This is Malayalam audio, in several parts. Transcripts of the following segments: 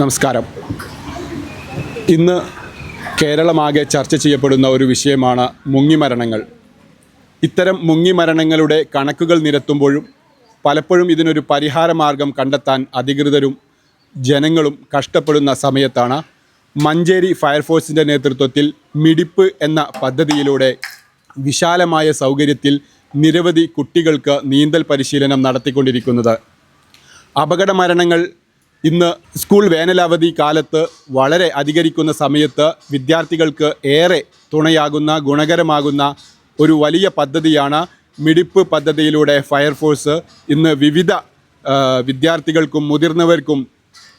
നമസ്കാരം. ഇന്ന് കേരളമാകെ ചർച്ച ചെയ്യപ്പെടുന്ന ഒരു വിഷയമാണ് മുങ്ങിമരണങ്ങൾ. ഇത്തരം മുങ്ങിമരണങ്ങളുടെ കണക്കുകൾ നിരത്തുമ്പോഴും പലപ്പോഴും ഇതിനൊരു പരിഹാരമാർഗം കണ്ടെത്താൻ അധികൃതരും ജനങ്ങളും കഷ്ടപ്പെടുന്ന സമയത്താണ് മഞ്ചേരി ഫയർഫോഴ്സിന്റെ നേതൃത്വത്തിൽ മിടിപ്പ് എന്ന പദ്ധതിയിലൂടെ വിശാലമായ സൗകര്യത്തിൽ നിരവധി കുട്ടികൾക്ക് നീന്തൽ പരിശീലനം നടത്തിക്കൊണ്ടിരിക്കുന്നത്. അപകട മരണങ്ങൾ ഇന്ന് സ്കൂൾ വേനലവധി കാലത്ത് വളരെ അധികരിക്കുന്ന സമയത്ത് വിദ്യാർത്ഥികൾക്ക് ഏറെ തുണയാകുന്ന ഗുണകരമാകുന്ന ഒരു വലിയ പദ്ധതിയാണ് മിടിപ്പ് പദ്ധതിയിലൂടെ ഫയർഫോഴ്സ് ഇന്ന് വിവിധ വിദ്യാർത്ഥികൾക്കും മുതിർന്നവർക്കും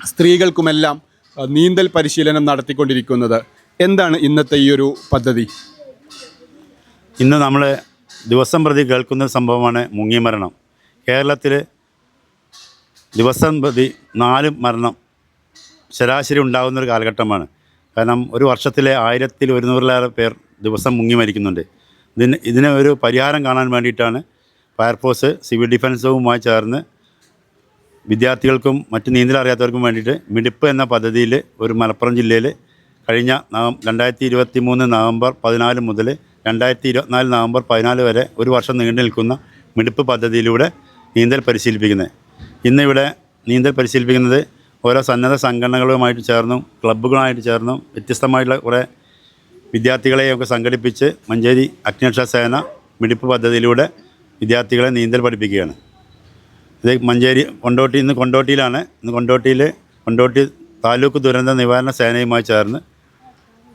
സ്ത്രീകൾക്കുമെല്ലാം നീന്തൽ പരിശീലനം നടത്തിക്കൊണ്ടിരിക്കുന്നത്. എന്താണ് ഇന്നത്തെ ഈ ഒരു പദ്ധതി? ഇന്ന് നമ്മൾ ദിവസം പ്രതി കേൾക്കുന്ന സംഭവമാണ് മുങ്ങിമരണം. കേരളത്തിൽ ദിവസം പ്രതി നാല് മരണം ശരാശരി ഉണ്ടാകുന്ന ഒരു കാലഘട്ടമാണ്. കാരണം ഒരു വർഷത്തിലെ ആയിരത്തിൽ ഒരുന്നൂറിലേറെ പേർ ദിവസം മുങ്ങി മരിക്കുന്നുണ്ട്. ഇതിന് ഇതിന് ഒരു പരിഹാരം കാണാൻ വേണ്ടിയിട്ടാണ് ഫയർഫോഴ്സ് സിവിൽ ഡിഫൻസുമായി ചേർന്ന് വിദ്യാർത്ഥികൾക്കും മറ്റ് നീന്തൽ അറിയാത്തവർക്കും വേണ്ടിയിട്ട് മിടിപ്പ് എന്ന പദ്ധതിയിൽ ഒരു മലപ്പുറം ജില്ലയിൽ കഴിഞ്ഞ രണ്ടായിരത്തി ഇരുപത്തി മൂന്ന് നവംബർ പതിനാല് മുതൽ രണ്ടായിരത്തി ഇരുപത്തിനാല് നവംബർ പതിനാല് വരെ ഒരു വർഷം നീണ്ടു നിൽക്കുന്ന മിടിപ്പ് പദ്ധതിയിലൂടെ നീന്തൽ പരിശീലിപ്പിക്കുന്നത്. ഇന്നിവിടെ നീന്തൽ പരിശീലിപ്പിക്കുന്നത് ഓരോ സന്നദ്ധ സംഘടനകളുമായിട്ട് ചേർന്നും ക്ലബ്ബുകളുമായിട്ട് ചേർന്നും വ്യത്യസ്തമായിട്ടുള്ള കുറേ വിദ്യാർത്ഥികളെയൊക്കെ സംഘടിപ്പിച്ച് മഞ്ചേരി അഗ്നിരക്ഷാ സേന മിടിപ്പ് പദ്ധതിയിലൂടെ വിദ്യാർത്ഥികളെ നീന്തൽ പഠിപ്പിക്കുകയാണ്. ഇത് മഞ്ചേരി കൊണ്ടോട്ടി ഇന്ന് കൊണ്ടോട്ടിയിലാണ്. ഇന്ന് കൊണ്ടോട്ടിയിൽ കൊണ്ടോട്ടി താലൂക്ക് ദുരന്ത നിവാരണ സേനയുമായി ചേർന്ന്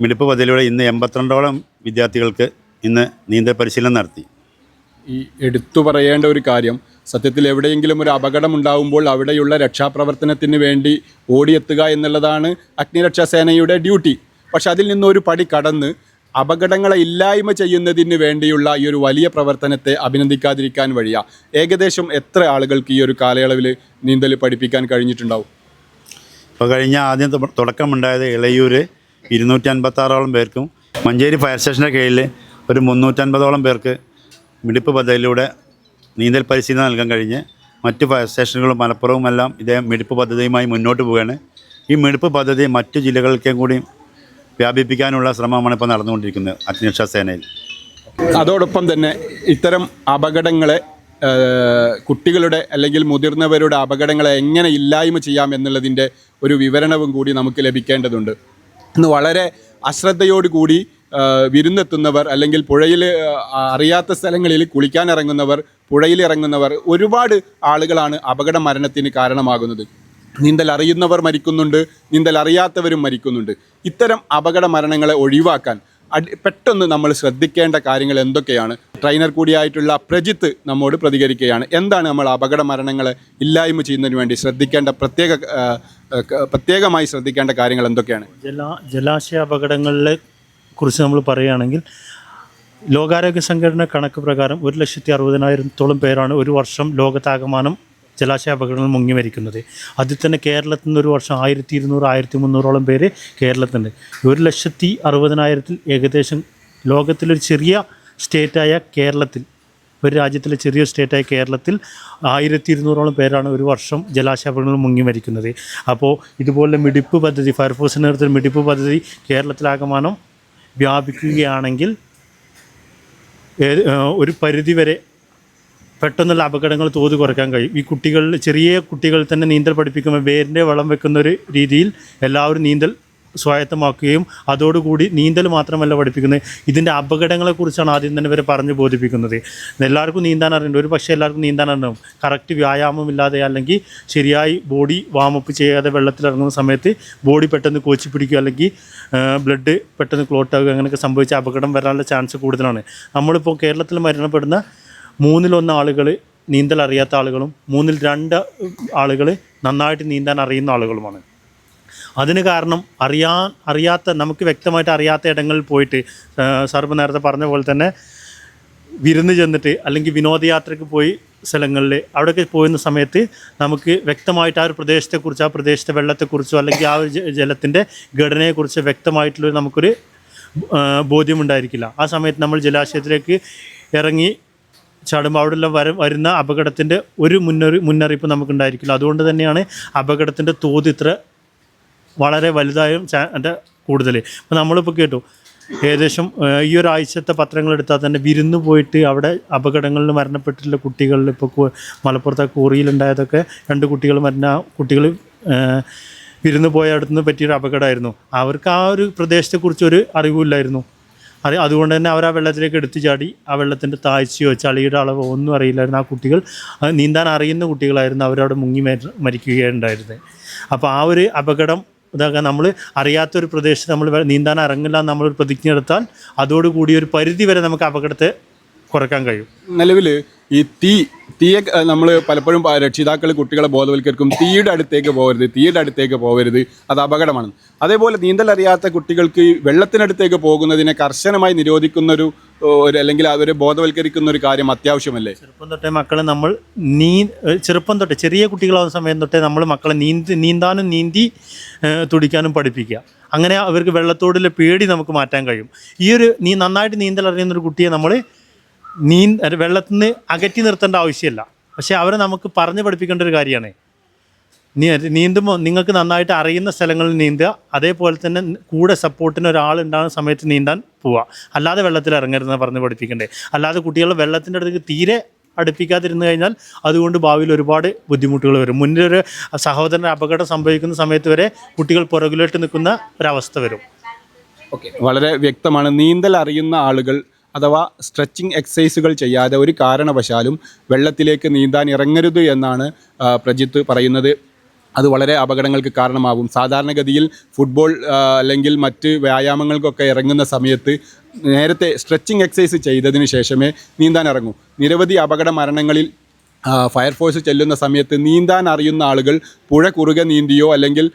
മിടിപ്പ് പദ്ധതിയിലൂടെ ഇന്ന് എൺപത്തിരണ്ടോളം വിദ്യാർത്ഥികൾക്ക് ഇന്ന് നീന്തൽ പരിശീലനം നടത്തി. ഈ എടുത്തു പറയേണ്ട ഒരു കാര്യം സത്യത്തിൽ എവിടെയെങ്കിലും ഒരു അപകടം ഉണ്ടാവുമ്പോൾ അവിടെയുള്ള രക്ഷാപ്രവർത്തനത്തിന് വേണ്ടി ഓടിയെത്തുക എന്നുള്ളതാണ് അഗ്നിരക്ഷാ സേനയുടെ ഡ്യൂട്ടി. പക്ഷെ അതിൽ നിന്നൊരു പടി കടന്ന് അപകടങ്ങളെ ഇല്ലായ്മ ചെയ്യുന്നതിന് വേണ്ടിയുള്ള ഈ ഒരു വലിയ പ്രവർത്തനത്തെ അഭിനന്ദിക്കാതിരിക്കാൻ വഴിയ. ഏകദേശം എത്ര ആളുകൾക്ക് ഈ ഒരു കാലയളവിൽ നീന്തൽ പഠിപ്പിക്കാൻ കഴിഞ്ഞിട്ടുണ്ടാവും? ഇപ്പോൾ കഴിഞ്ഞ ആദ്യം തുടക്കമുണ്ടായത് ഇളയൂർ ഇരുന്നൂറ്റി അൻപത്താറോളം പേർക്കും മഞ്ചേരി ഫയർ സ്റ്റേഷന്റെ കീഴിൽ ഒരു മുന്നൂറ്റൻപതോളം പേർക്ക് മിടിപ്പ് പദ്ധതിയിലൂടെ നീന്തൽ പരിശീലനം നൽകാൻ കഴിഞ്ഞ് മറ്റ് ഫയർ സ്റ്റേഷനുകളും മലപ്പുറവുമെല്ലാം ഇതേ മിടിപ്പ് പദ്ധതിയുമായി മുന്നോട്ട് പോവുകയാണ്. ഈ മെടുപ്പ് പദ്ധതി മറ്റു ജില്ലകളിലേക്കും കൂടി വ്യാപിപ്പിക്കാനുള്ള ശ്രമമാണ് ഇപ്പോൾ നടന്നുകൊണ്ടിരിക്കുന്നത് അഗ്നിരക്ഷാ സേനയിൽ. അതോടൊപ്പം തന്നെ ഇത്തരം അപകടങ്ങളെ കുട്ടികളുടെ അല്ലെങ്കിൽ മുതിർന്നവരുടെ അപകടങ്ങളെ എങ്ങനെ ഇല്ലായ്മ ചെയ്യാം എന്നുള്ളതിന്റെ ഒരു വിവരണവും കൂടി നമുക്ക് ലഭിക്കേണ്ടതുണ്ട്. ഇന്ന് വളരെ അശ്രദ്ധയോടുകൂടി വിരുന്നെത്തുന്നവർ അല്ലെങ്കിൽ പുഴയിൽ അറിയാത്ത സ്ഥലങ്ങളിൽ കുളിക്കാൻ ഇറങ്ങുന്നവർ പുഴയിൽ ഇറങ്ങുന്നവർ ഒരുപാട് ആളുകളാണ് അപകട മരണത്തിന് കാരണമാകുന്നത്. നീന്തൽ അറിയുന്നവർ മരിക്കുന്നുണ്ട് നീന്തൽ അറിയാത്തവരും മരിക്കുന്നുണ്ട്. ഇത്തരം അപകട മരണങ്ങളെ ഒഴിവാക്കാൻ പെട്ടെന്ന് നമ്മൾ ശ്രദ്ധിക്കേണ്ട കാര്യങ്ങൾ എന്തൊക്കെയാണ്? ട്രെയിനർ കൂടിയായിട്ടുള്ള പ്രജിത്ത് നമ്മോട് പ്രതികരിക്കുകയാണ്. എന്താണ് നമ്മൾ അപകട മരണങ്ങളെ ഇല്ലായ്മ ചെയ്യുന്നതിന് വേണ്ടി ശ്രദ്ധിക്കേണ്ട പ്രത്യേക പ്രത്യേകമായി ശ്രദ്ധിക്കേണ്ട കാര്യങ്ങൾ എന്തൊക്കെയാണ്? ജല ജലാശയ അപകടങ്ങളെ കുറിച്ച് നമ്മൾ പറയുകയാണെങ്കിൽ ലോകാരോഗ്യ സംഘടന കണക്ക് പ്രകാരം ഒരു ലക്ഷത്തി അറുപതിനായിരത്തോളം പേരാണ് ഒരു വർഷം ലോകത്താകമാനം ജലാശയ അപകടങ്ങൾ മുങ്ങി മരിക്കുന്നത്. അതിൽ തന്നെ കേരളത്തിൽ നിന്ന് ഒരു വർഷം ആയിരത്തി ഇരുന്നൂറ് ആയിരത്തി മുന്നൂറോളം പേര് കേരളത്തിന്റെ ഒരു ലക്ഷത്തി അറുപതിനായിരത്തിൽ ഏകദേശം ലോകത്തിലൊരു ചെറിയ സ്റ്റേറ്റായ കേരളത്തിൽ ഒരു രാജ്യത്തിലെ ചെറിയ സ്റ്റേറ്റായ കേരളത്തിൽ ആയിരത്തി ഇരുന്നൂറോളം പേരാണ് ഒരു വർഷം ജലാശയങ്ങൾ മുങ്ങി മരിക്കുന്നത്. അപ്പോൾ ഇതുപോലെ മിടിപ്പ് പദ്ധതി ഫയർഫോഴ്സിന്റെ നേതൃത്വത്തിൽ മിടിപ്പ് പദ്ധതി കേരളത്തിലാകമാനം വ്യാപിക്കുകയാണെങ്കിൽ ഒരു പരിധിവരെ പെട്ടെന്നുള്ള അപകടങ്ങൾ തോത് കുറയ്ക്കാൻ കഴിയും. ഈ കുട്ടികളിൽ ചെറിയ കുട്ടികൾ തന്നെ നീന്തൽ പഠിപ്പിക്കുമ്പോൾ വേരിന്റെ വളം വെക്കുന്ന ഒരു രീതിയിൽ എല്ലാവരും നീന്തൽ സ്വായത്തമാക്കുകയും അതോടുകൂടി നീന്തൽ മാത്രമല്ല പഠിപ്പിക്കുന്നത്. ഇതിന്റെ അപകടങ്ങളെക്കുറിച്ചാണ് ആദ്യം തന്നെ ഇവരെ പറഞ്ഞ് ബോധിപ്പിക്കുന്നത്. എല്ലാവർക്കും നീന്താൻ അറിയണ്ട ഒരു പക്ഷേ എല്ലാവർക്കും നീന്താൻ അറിയണം കറക്റ്റ് വ്യായാമമില്ലാതെ അല്ലെങ്കിൽ ശരിയായി ബോഡി വാമപ്പ് ചെയ്യാതെ വെള്ളത്തിലിറങ്ങുന്ന സമയത്ത് ബോഡി പെട്ടെന്ന് കോച്ചി പിടിക്കുക അല്ലെങ്കിൽ ബ്ലഡ് പെട്ടെന്ന് ക്ലോട്ട് ആകുക അങ്ങനെയൊക്കെ സംഭവിച്ച അപകടം വരാനുള്ള ചാൻസ് കൂടുതലാണ്. നമ്മളിപ്പോൾ കേരളത്തിൽ മരണപ്പെടുന്ന മൂന്നിലൊന്ന് ആളുകൾ നീന്തൽ അറിയാത്ത ആളുകളും മൂന്നിൽ രണ്ട് ആളുകൾ നന്നായിട്ട് നീന്താൻ അറിയുന്ന ആളുകളുമാണ്. അതിന് കാരണം അറിയാൻ അറിയാത്ത നമുക്ക് വ്യക്തമായിട്ട് അറിയാത്ത ഇടങ്ങളിൽ പോയിട്ട് സാറിപ്പോൾ നേരത്തെ പറഞ്ഞ പോലെ തന്നെ വിരുന്ന് ചെന്നിട്ട് അല്ലെങ്കിൽ വിനോദയാത്രയ്ക്ക് പോയി സ്ഥലങ്ങളിൽ അവിടെയൊക്കെ പോകുന്ന സമയത്ത് നമുക്ക് വ്യക്തമായിട്ട് ആ ഒരു പ്രദേശത്തെക്കുറിച്ച് ആ പ്രദേശത്തെ വെള്ളത്തെക്കുറിച്ചോ അല്ലെങ്കിൽ ആ ഒരു ജലത്തിന്റെ ഘടനയെക്കുറിച്ച് വ്യക്തമായിട്ടുള്ള നമുക്കൊരു ബോധ്യമുണ്ടായിരിക്കില്ല. ആ സമയത്ത് നമ്മൾ ജലാശയത്തിലേക്ക് ഇറങ്ങി ചാടുമ്പോൾ അവിടെയുള്ള വര വരുന്ന അപകടത്തിന്റെ ഒരു മുന്നറി മുന്നറിയിപ്പ് നമുക്കുണ്ടായിരിക്കില്ല. അതുകൊണ്ട് തന്നെയാണ് അപകടത്തിന്റെ തോത് ഇത്ര വളരെ വലുതായും ചാന്റെ കൂടുതൽ ഇപ്പോൾ നമ്മളിപ്പോൾ കേട്ടു ഏകദേശം ഈ ഒരാഴ്ചത്തെ പത്രങ്ങൾ എടുത്താൽ തന്നെ വിരുന്ന് പോയിട്ട് അവിടെ അപകടങ്ങളിൽ മരണപ്പെട്ടിട്ടുള്ള കുട്ടികളിൽ ഇപ്പോൾ മലപ്പുറത്തെ കൂറിയിലുണ്ടായതൊക്കെ രണ്ട് കുട്ടികൾ മരണ കുട്ടികൾ വിരുന്ന് പോയ അടുത്തുനിന്ന് പറ്റിയൊരു അപകടമായിരുന്നു. അവർക്ക് ആ ഒരു പ്രദേശത്തെക്കുറിച്ച് ഒരു അറിവില്ലായിരുന്നു. അത് അതുകൊണ്ട് തന്നെ അവർ ആ വെള്ളത്തിലേക്ക് എടുത്തു ചാടി ആ വെള്ളത്തിന്റെ താഴ്ചയോ ചളിയുടെ അളവോ ഒന്നും അറിയില്ലായിരുന്നു. ആ കുട്ടികൾ നീന്താൻ അറിയുന്ന കുട്ടികളായിരുന്നു അവരവിടെ മുങ്ങി മരി മരിക്കുകയുണ്ടായിരുന്നത്. അപ്പോൾ ആ ഒരു അപകടം ഇതൊക്കെ നമ്മൾ അറിയാത്തൊരു പ്രദേശത്ത് നമ്മൾ നീന്താൻ ഇറങ്ങില്ല എന്ന് നമ്മളൊരു പ്രതിജ്ഞ എടുത്താൽ അതോടുകൂടി ഒരു പരിധി വരെ നമുക്ക് അപകടത്തെ കുറയ്ക്കാൻ കഴിയും. നിലവിൽ ഈ തീ തീയെ നമ്മൾ പലപ്പോഴും രക്ഷിതാക്കൾ കുട്ടികളെ ബോധവൽക്കരിക്കും. തീയുടെ അടുത്തേക്ക് പോകരുത് തീയുടെ അടുത്തേക്ക് പോകരുത്. അത് അപകടമാണ്. അതേപോലെ നീന്തൽ അറിയാത്ത കുട്ടികൾക്ക് വെള്ളത്തിനടുത്തേക്ക് പോകുന്നതിനെ കർശനമായി നിരോധിക്കുന്ന ഒരു അല്ലെങ്കിൽ അവരെ ബോധവൽക്കരിക്കുന്ന ഒരു കാര്യം അത്യാവശ്യമല്ലേ? ചെറുപ്പം തൊട്ടേ മക്കളെ നമ്മൾ നീ ചെറുപ്പം തൊട്ടേ ചെറിയ കുട്ടികളാവുന്ന സമയം തൊട്ടേ നമ്മൾ മക്കളെ നീന്തി നീന്താനും നീന്തി തുടിക്കാനും പഠിപ്പിക്കുക. അങ്ങനെ അവർക്ക് വെള്ളത്തോടുള്ള പേടി നമുക്ക് മാറ്റാൻ കഴിയും. ഈ ഒരു നീ നന്നായിട്ട് നീന്തൽ അറിയുന്ന ഒരു കുട്ടിയെ നമ്മൾ നീ വെള്ളത്തിൽ നിന്ന് അകറ്റി നിർത്തേണ്ട ആവശ്യമില്ല. പക്ഷേ അവരെ നമുക്ക് പറഞ്ഞു പഠിപ്പിക്കേണ്ട ഒരു കാര്യമാണ്. നീന്തുമ്പോൾ നിങ്ങൾക്ക് നന്നായിട്ട് അറിയുന്ന സ്ഥലങ്ങളിൽ നീന്തുക. അതേപോലെ തന്നെ കൂടെ സപ്പോർട്ടിന് ഒരാളുണ്ടാകുന്ന സമയത്ത് നീന്താൻ പോവുക. അല്ലാതെ വെള്ളത്തിൽ ഇറങ്ങരുതെന്ന് പറഞ്ഞ് പഠിപ്പിക്കണ്ടേ. അല്ലാതെ കുട്ടികൾ വെള്ളത്തിന്റെ അടുത്ത് തീരെ അടുപ്പിക്കാതിരുന്നു കഴിഞ്ഞാൽ അതുകൊണ്ട് ഭാവിയിൽ ഒരുപാട് ബുദ്ധിമുട്ടുകൾ വരും. മുന്നിലൊരു സഹോദരന്റെ അപകടം സംഭവിക്കുന്ന സമയത്ത് വരെ കുട്ടികൾ പുറകിലോട്ട് നിൽക്കുന്ന ഒരവസ്ഥ വരും. ഓക്കെ വളരെ വ്യക്തമാണ്. നീന്തൽ അറിയുന്ന ആളുകൾ അഥവാ സ്ട്രെച്ചിങ് എക്സസൈസുകൾ ചെയ്യാതെ ഒരു കാരണവശാലും വെള്ളത്തിലേക്ക് നീന്താൻ ഇറങ്ങരുത് എന്നാണ് പ്രജിത്ത് പറയുന്നത്. അത് വളരെ അപകടങ്ങൾക്ക് കാരണമാകും സാധാരണഗതിയിൽ ഫുട്ബോൾ അല്ലെങ്കിൽ മറ്റ് വ്യായാമങ്ങൾക്കൊക്കെ ഇറങ്ങുന്ന സമയത്ത് നേരത്തെ സ്ട്രെച്ചിങ് എക്സസൈസ് ചെയ്തതിന് ശേഷമേ നീന്താൻ ഇറങ്ങൂ. നിരവധി അപകട മരണങ്ങളിൽ ഫയർഫോഴ്സ് ചെല്ലുന്ന സമയത്ത് നീന്താൻ അറിയുന്ന ആളുകൾ പുഴ കുറുകെ നീന്തിയോ അല്ലെങ്കിൽ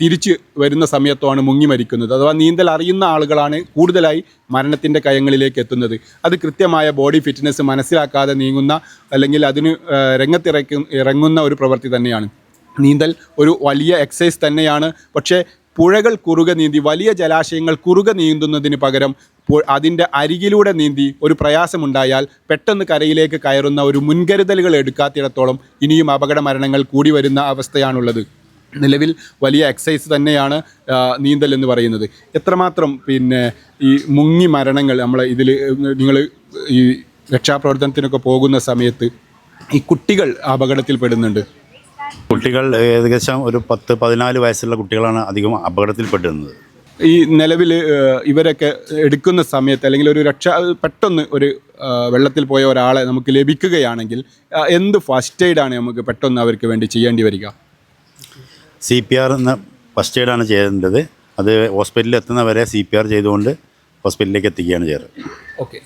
തിരിച്ച് വരുന്ന സമയത്തോ ആണ് മുങ്ങി മരിക്കുന്നത്. അഥവാ നീന്തൽ അറിയുന്ന ആളുകളാണ് കൂടുതലായി മരണത്തിന്റെ കയങ്ങളിലേക്ക് എത്തുന്നത്. അത് കൃത്യമായ ബോഡി ഫിറ്റ്നസ് മനസ്സിലാക്കാതെ നീങ്ങുന്ന അല്ലെങ്കിൽ അതിന് ആ, ഇറങ്ങുന്ന ഒരു പ്രവൃത്തി തന്നെയാണ്. നീന്തൽ ഒരു വലിയ എക്സസൈസ് തന്നെയാണ്. പക്ഷേ പുഴകൾ കുറുകെ നീന്തി വലിയ ജലാശയങ്ങൾ കുറുകെ നീന്തുന്നതിന് പകരം അതിന്റെ അരികിലൂടെ നീന്തി ഒരു പ്രയാസമുണ്ടായാൽ പെട്ടെന്ന് കരയിലേക്ക് കയറുന്ന ഒരു മുൻകരുതലുകൾ എടുക്കാത്തിടത്തോളം ഇനിയും അപകട മരണങ്ങൾ കൂടി വരുന്ന അവസ്ഥയാണുള്ളത്. നിലവിൽ വലിയ എക്സസൈസ് തന്നെയാണ് നീന്തൽ എന്ന് പറയുന്നത്. എത്രമാത്രം പിന്നെ ഈ മുങ്ങി മരണങ്ങൾ നമ്മൾ ഇതിൽ നിങ്ങൾ ഈ രക്ഷാപ്രവർത്തനത്തിനൊക്കെ പോകുന്ന സമയത്ത് ഈ കുട്ടികൾ അപകടത്തിൽപ്പെടുന്നുണ്ട് കുട്ടികൾ ഏകദേശം ഒരു പത്ത് പതിനാല് വയസ്സുള്ള കുട്ടികളാണ് അധികം അപകടത്തിൽപ്പെട്ടിരുന്നത്. ഈ നിലവിൽ ഇവരൊക്കെ എടുക്കുന്ന സമയത്ത് അല്ലെങ്കിൽ ഒരു രക്ഷ പെട്ടെന്ന് ഒരു വെള്ളത്തിൽ പോയ ഒരാളെ നമുക്ക് ലഭിക്കുകയാണെങ്കിൽ എന്ത് ഫസ്റ്റ് എയ്ഡാണ് നമുക്ക് പെട്ടെന്ന് അവർക്ക് വേണ്ടി ചെയ്യേണ്ടി വരിക? സി പി ആർ എന്ന ഫസ്റ്റ് എയ്ഡാണ് ചെയ്യേണ്ടത്. അത് ഹോസ്പിറ്റലിൽ എത്തുന്നവരെ സി പി ആർ ചെയ്തുകൊണ്ട് ഹോസ്പിറ്റലിലേക്ക് എത്തിക്കുകയാണ് ചെയ്യാറ്. ഓക്കെ.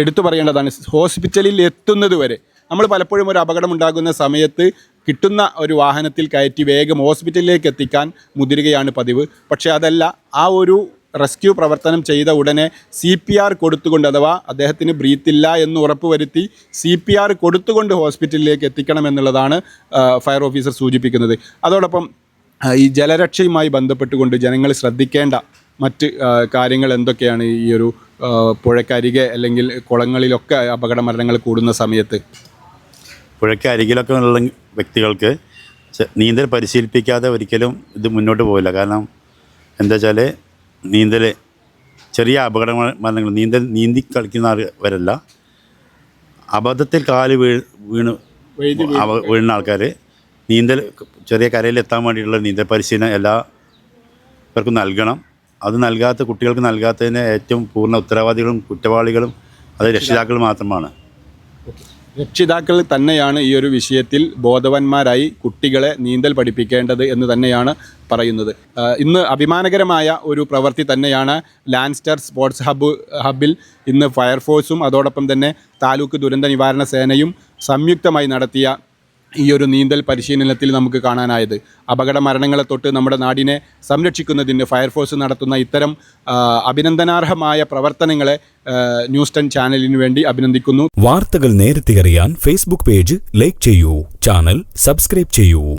എടുത്തു പറയേണ്ടതാണ് ഹോസ്പിറ്റലിൽ എത്തുന്നത് വരെ. നമ്മൾ പലപ്പോഴും ഒരു അപകടം ഉണ്ടാകുന്ന സമയത്ത് കിട്ടുന്ന ഒരു വാഹനത്തിൽ കയറ്റി വേഗം ഹോസ്പിറ്റലിലേക്ക് എത്തിക്കാൻ മുതിരുകയാണ് പതിവ്. പക്ഷേ അതല്ല ആ ഒരു റെസ്ക്യൂ പ്രവർത്തനം ചെയ്ത ഉടനെ സി പി ആർ കൊടുത്തുകൊണ്ട് അഥവാ അദ്ദേഹത്തിന് ബ്രീത്തില്ല എന്ന് ഉറപ്പുവരുത്തി സി പി ആർ കൊടുത്തുകൊണ്ട് ഹോസ്പിറ്റലിലേക്ക് എത്തിക്കണം എന്നുള്ളതാണ് ഫയർ ഓഫീസർ സൂചിപ്പിക്കുന്നത്. അതോടൊപ്പം ഈ ജലരക്ഷയുമായി ബന്ധപ്പെട്ടുകൊണ്ട് ജനങ്ങൾ ശ്രദ്ധിക്കേണ്ട മറ്റ് കാര്യങ്ങൾ എന്തൊക്കെയാണ് ഈ ഒരു പുഴക്കരികെ അല്ലെങ്കിൽ കുളങ്ങളിലൊക്കെ അപകട മരണങ്ങൾ കൂടുന്ന സമയത്ത്? പുഴയ്ക്ക് അരികിലൊക്കെ ഉള്ള വ്യക്തികൾക്ക് നീന്തൽ പരിശീലിപ്പിക്കാതെ ഒരിക്കലും ഇത് മുന്നോട്ട് പോകില്ല കാരണം എന്താ വെച്ചാൽ നീന്തൽ ചെറിയ അപകടങ്ങൾ മരണങ്ങൾ നീന്തൽ നീന്തി കളിക്കുന്നവരല്ല അബദ്ധത്തിൽ കാൽ വീ വീണ് വീഴുന്ന ആൾക്കാർ നീന്തൽ ചെറിയ കരയിൽ എത്താൻ വേണ്ടിയിട്ടുള്ള നീന്തൽ പരിശീലനം എല്ലാ ഇവർക്കും നൽകണം. അത് നൽകാത്ത കുട്ടികൾക്ക് നൽകാത്തതിന് ഏറ്റവും പൂർണ ഉത്തരവാദികളും കുറ്റവാളികളും അത് രക്ഷിതാക്കൾ മാത്രമാണ്. രക്ഷിതാക്കൾ തന്നെയാണ് ഈ ഒരു വിഷയത്തിൽ ബോധവാന്മാരായി കുട്ടികളെ നീന്തൽ പഠിപ്പിക്കേണ്ടത് എന്ന് തന്നെയാണ് പറയുന്നത്. ഇന്ന് അഭിമാനകരമായ ഒരു പ്രവൃത്തി തന്നെയാണ് ലാൻസ്റ്റർ സ്പോർട്സ് ഹബ്ബ് ഹബ്ബിൽ ഇന്ന് ഫയർഫോഴ്സും അതോടൊപ്പം തന്നെ താലൂക്ക് ദുരന്ത നിവാരണ സേനയും സംയുക്തമായി നടത്തിയ ഈ ഒരു നീന്തൽ പരിശീലനത്തിൽ നമുക്ക് കാണാനായത്. അപകട മരണങ്ങളെ തൊട്ട് നമ്മുടെ നാടിനെ സംരക്ഷിക്കുന്നതിന് ഫയർഫോഴ്സ് നടത്തുന്ന ഇത്തരം അഭിനന്ദനാർഹമായ പ്രവർത്തനങ്ങളെ ന്യൂസ് ടെൻ ചാനലിന് വേണ്ടി അഭിനന്ദിക്കുന്നു. വാർത്തകൾ നേരത്തെ അറിയാൻ ഫേസ്ബുക്ക് പേജ് ലൈക്ക് ചെയ്യൂ ചാനൽ സബ്സ്ക്രൈബ് ചെയ്യൂ.